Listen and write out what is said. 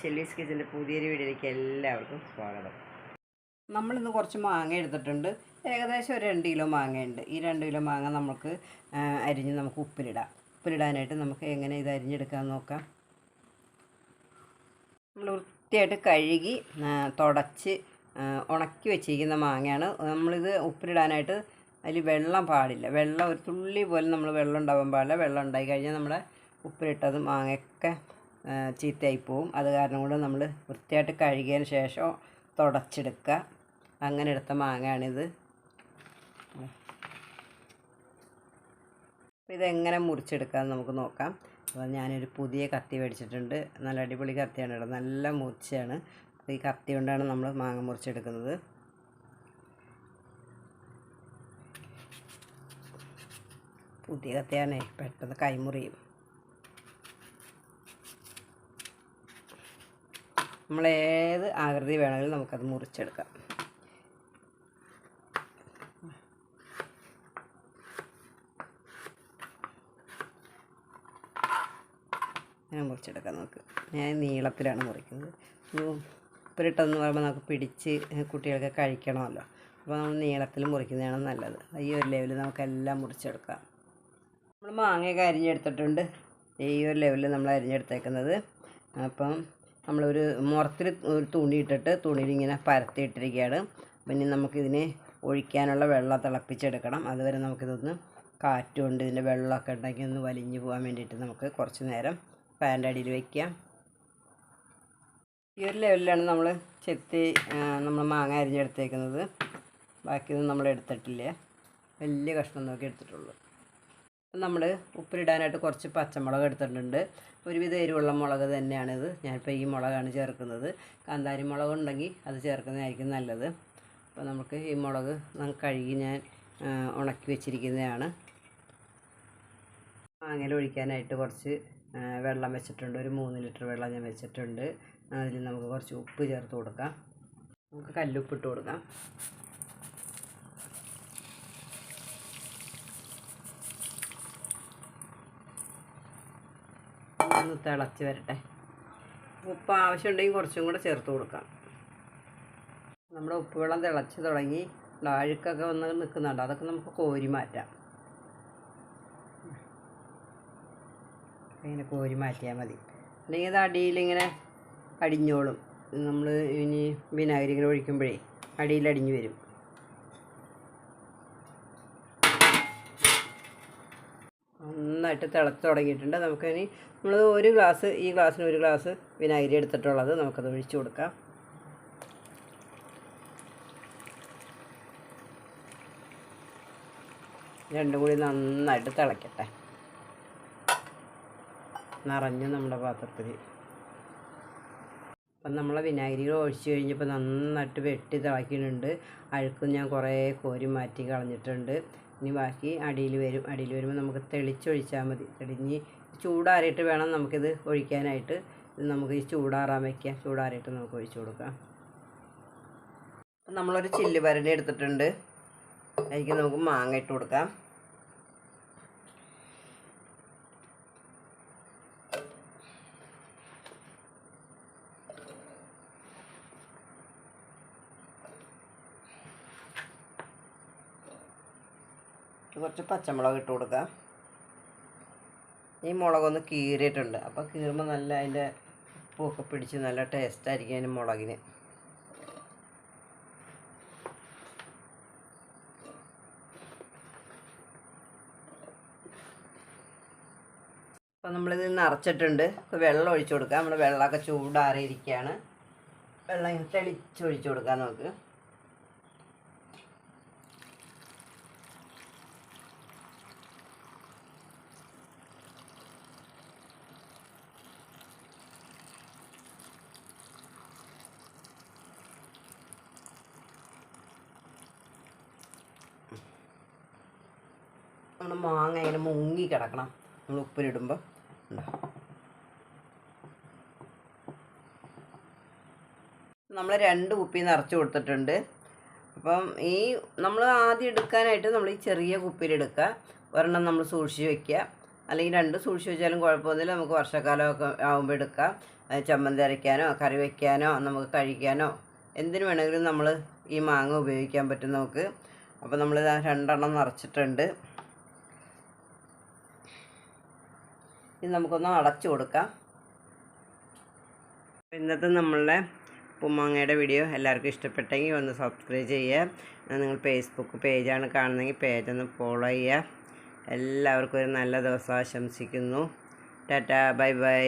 ഷൈലീസ് കിച്ചന്റെ പുതിയൊരു വീഡിയോയിലേക്ക് എല്ലാവർക്കും സ്വാഗതം. നമ്മളിന്ന് കുറച്ച് മാങ്ങ എടുത്തിട്ടുണ്ട്. ഏകദേശം ഒരു രണ്ട് കിലോ മാങ്ങയുണ്ട്. ഈ രണ്ട് കിലോ മാങ്ങ നമുക്ക് അരിഞ്ഞ് നമുക്ക് ഉപ്പിലിടാം. ഉപ്പിലിടാനായിട്ട് നമുക്ക് എങ്ങനെ ഇത് അരിഞ്ഞെടുക്കാൻ നോക്കാം. നമ്മൾ വൃത്തിയായിട്ട് കഴുകി തുടച്ച് ഉണക്കി വെച്ചിരിക്കുന്ന മാങ്ങയാണ്. നമ്മളിത് ഉപ്പിലിടാനായിട്ട് അതിൽ വെള്ളം പാടില്ല. വെള്ളം ഒരു തുള്ളി പോലും നമ്മൾ വെള്ളം ഉണ്ടാവാൻ പാടില്ല. വെള്ളം ഉണ്ടായി കഴിഞ്ഞാൽ നമ്മുടെ ഉപ്പിലിട്ടത് മാങ്ങയൊക്കെ ചീത്തയായി പോവും. അത് കാരണം കൊണ്ട് നമ്മൾ വൃത്തിയായിട്ട് കഴുകിയതിന് ശേഷം തുടച്ചെടുക്കുക. അങ്ങനെ എടുത്ത മാങ്ങയാണിത്. അപ്പോൾ ഇതെങ്ങനെ മുറിച്ചെടുക്കാമെന്ന് നമുക്ക് നോക്കാം. അപ്പോൾ ഞാനൊരു പുതിയ കത്തി മേടിച്ചിട്ടുണ്ട്. നല്ല അടിപൊളി കത്തിയാണ് ഇവിടെ നല്ല മൂർച്ചയാണ്. അപ്പോൾ ഈ കത്തി കൊണ്ടാണ് നമ്മൾ മാങ്ങ മുറിച്ചെടുക്കുന്നത്. പുതിയ കത്തിയാണേ. പെട്ടെന്ന് കൈമുറിയും. നമ്മൾ ഏത് ആകൃതി വേണമെങ്കിലും നമുക്കത് മുറിച്ചെടുക്കാം. ഞാൻ മുറിച്ചെടുക്കാം നമുക്ക്. ഞാൻ നീളത്തിലാണ് മുറിക്കുന്നത്. ഉപ്പിലിട്ടെന്ന് പറയുമ്പോൾ നമുക്ക് പിടിച്ച് കുട്ടികൾക്ക് കഴിക്കണമല്ലോ. അപ്പോൾ നമ്മൾ നീളത്തിൽ മുറിക്കുന്നതാണ് നല്ലത്. ഈ ഒരു ലെവലിൽ നമുക്കെല്ലാം മുറിച്ചെടുക്കാം. നമ്മൾ മാങ്ങയൊക്കെ അരിഞ്ഞെടുത്തിട്ടുണ്ട്. ഈ ഒരു ലെവലിൽ നമ്മൾ അരിഞ്ഞെടുത്തേക്കുന്നത്. അപ്പം നമ്മളൊരു മുറത്തിൽ ഒരു തുണി ഇട്ടിട്ട് തുണിയിൽ ഇങ്ങനെ പരത്തിയിട്ടിരിക്കുകയാണ് പിന്നെ നമുക്കിതിനെ ഒഴിക്കാനുള്ള വെള്ളം തിളപ്പിച്ചെടുക്കണം. അതുവരെ നമുക്കിതൊന്ന് കാറ്റുകൊണ്ട് ഇതിന്റെ വെള്ളമൊക്കെ ഉണ്ടെങ്കിൽ ഒന്ന് വലിഞ്ഞു പോകാൻ വേണ്ടിയിട്ട് നമുക്ക് കുറച്ച് നേരം ഫാന്റെ അടിയിൽ വയ്ക്കാം ഈ ഒരു ലെവലിലാണ് നമ്മൾ ചെത്തി നമ്മൾ മാങ്ങ അരിഞ്ഞെടുത്തേക്കുന്നത്. ബാക്കിയൊന്നും നമ്മൾ എടുത്തിട്ടില്ല. വലിയ കഷ്ണം നോക്കി എടുത്തിട്ടുള്ളൂ. നമ്മൾ ഉപ്പിലിടാനായിട്ട് കുറച്ച് പച്ചമുളക് എടുത്തിട്ടുണ്ട്. ഒരുവിധ എരിവുള്ള മുളക് തന്നെയാണിത്. ഞാനിപ്പോൾ ഈ മുളകാണ് ചേർക്കുന്നത്. കാന്താരി മുളക് ഉണ്ടെങ്കിൽ അത് ചേർക്കുന്നതായിരിക്കും നല്ലത്. അപ്പോൾ നമുക്ക് ഈ മുളക് കഴുകി ഞാൻ ഉണക്കി വെച്ചിരിക്കുന്നതാണ്. മാങ്ങയിൽ ഒഴിക്കാനായിട്ട് കുറച്ച് വെള്ളം വെച്ചിട്ടുണ്ട്. ഒരു മൂന്ന് ലിറ്റർ വെള്ളം ഞാൻ വെച്ചിട്ടുണ്ട്. അതിൽ നമുക്ക് കുറച്ച് ഉപ്പ് ചേർത്ത് കൊടുക്കാം. നമുക്ക് കല്ലുപ്പിട്ട് കൊടുക്കാം. ഒന്ന് തിളച്ച് വരട്ടെ. ഉപ്പ് ആവശ്യമുണ്ടെങ്കിൽ കുറച്ചും കൂടെ ചേർത്ത് കൊടുക്കാം. നമ്മുടെ ഉപ്പ് വെള്ളം തിളച്ച് തുടങ്ങി അഴുക്കൊക്കെ വന്ന് നിൽക്കുന്നുണ്ട്. അതൊക്കെ നമുക്ക് കോരി മാറ്റാം. ഇങ്ങനെ കോരി മാറ്റിയാൽ മതി. അല്ലെങ്കിൽ അത് അടിയിലിങ്ങനെ അടിഞ്ഞോളും. നമ്മൾ ഇനി വിനാഗിരി ഇങ്ങനെ ഒഴിക്കുമ്പോഴേ അടിയിൽ അടിഞ്ഞു വരും. നന്നായിട്ട് തിളച്ച് തുടങ്ങിയിട്ടുണ്ട്. നമുക്കിനി നമ്മൾ ഒരു ഗ്ലാസ് ഈ ഗ്ലാസ്സിന് ഒരു ഗ്ലാസ് വിനാഗിരി എടുത്തിട്ടുള്ളത് നമുക്കത് ഒഴിച്ചു കൊടുക്കാം. രണ്ടും കൂടി നന്നായിട്ട് തിളയ്ക്കട്ടെ നിറഞ്ഞു നമ്മുടെ പാത്രത്തിൽ. അപ്പം നമ്മളെ വിനാഗിരികൾ ഒഴിച്ചു കഴിഞ്ഞപ്പോൾ നന്നായിട്ട് വെട്ടി തിളയ്ക്കുന്നുണ്ട്. അഴുക്കും ഞാൻ കുറേ കോരി മാറ്റി കളഞ്ഞിട്ടുണ്ട്. ഇനി ബാക്കി അടിയിൽ വരും. അടിയിൽ വരുമ്പോൾ നമുക്ക് തെളിച്ചൊഴിച്ചാൽ മതി. തെളിഞ്ഞ് ചൂടാറിയിട്ട് വേണം നമുക്കിത് ഒഴിക്കാനായിട്ട്. ഇത് നമുക്ക് ഈ ചൂടാറാൻ വയ്ക്കാം ചൂടാറിയിട്ട് നമുക്ക് ഒഴിച്ചു കൊടുക്കാം. നമ്മളൊരു ചില്ല് പരടി എടുത്തിട്ടുണ്ട്. അതിലേക്ക് നമുക്ക് മാങ്ങ ഇട്ട് കൊടുക്കാം. കുറച്ച് പച്ചമുളക് ഇട്ട് കൊടുക്കാം. ഈ മുളക് മുളകൊന്ന് കീറിയിട്ടുണ്ട്. അപ്പോൾ കീറുമ്പോൾ നല്ല അതിന്റെ ഉപ്പൊക്കെ പിടിച്ച് നല്ല ടേസ്റ്റ് ആയിരിക്കും അതിന് മുളകിന്. അപ്പോൾ നമ്മളിത് നിറച്ചിട്ടുണ്ട്. ഇപ്പോൾ വെള്ളം ഒഴിച്ചു കൊടുക്കാം. നമ്മൾ വെള്ളമൊക്കെ ചൂടാറിയിരിക്കുകയാണ് വെള്ളം തെളിച്ചൊഴിച്ചു കൊടുക്കാം നമുക്ക് നമ്മുടെ മാങ്ങ ഇങ്ങനെ മുങ്ങി കിടക്കണം. നമ്മൾ ഉപ്പിലിടുമ്പോൾ നമ്മൾ രണ്ട് കുപ്പി നിറച്ച് കൊടുത്തിട്ടുണ്ട്. അപ്പം ഈ നമ്മൾ ആദ്യം എടുക്കാനായിട്ട് നമ്മൾ ഈ ചെറിയ കുപ്പിയിലെടുക്കുക ഒരെണ്ണം നമ്മൾ സൂക്ഷിച്ച് വെക്കുക. അല്ലെങ്കിൽ രണ്ട് സൂക്ഷിച്ച് വെച്ചാലും കുഴപ്പമൊന്നുമില്ല. നമുക്ക് വർഷക്കാലമൊക്കെ ആകുമ്പോൾ എടുക്കാം. ചമ്മന്തി അരയ്ക്കാനോ കറി വയ്ക്കാനോ നമുക്ക് കഴിക്കാനോ എന്തിനു വേണമെങ്കിലും നമ്മൾ ഈ മാങ്ങ ഉപയോഗിക്കാൻ പറ്റും നമുക്ക്. അപ്പോൾ നമ്മൾ രണ്ടെണ്ണം നിറച്ചിട്ടുണ്ട്. ഇത് നമുക്കൊന്ന് അടച്ചു കൊടുക്കാം. ഇന്നത്തെ നമ്മളുടെ ഉപ്പുമാങ്ങയുടെ വീഡിയോ എല്ലാവർക്കും ഇഷ്ടപ്പെട്ടെങ്കിൽ ഒന്ന് സബ്സ്ക്രൈബ് ചെയ്യുക. നിങ്ങൾ ഫേസ്ബുക്ക് പേജാണ് കാണുന്നതെങ്കിൽ പേജൊന്ന് ഫോളോ ചെയ്യുക. എല്ലാവർക്കും ഒരു നല്ല ദിവസം ആശംസിക്കുന്നു. Tata bye bye.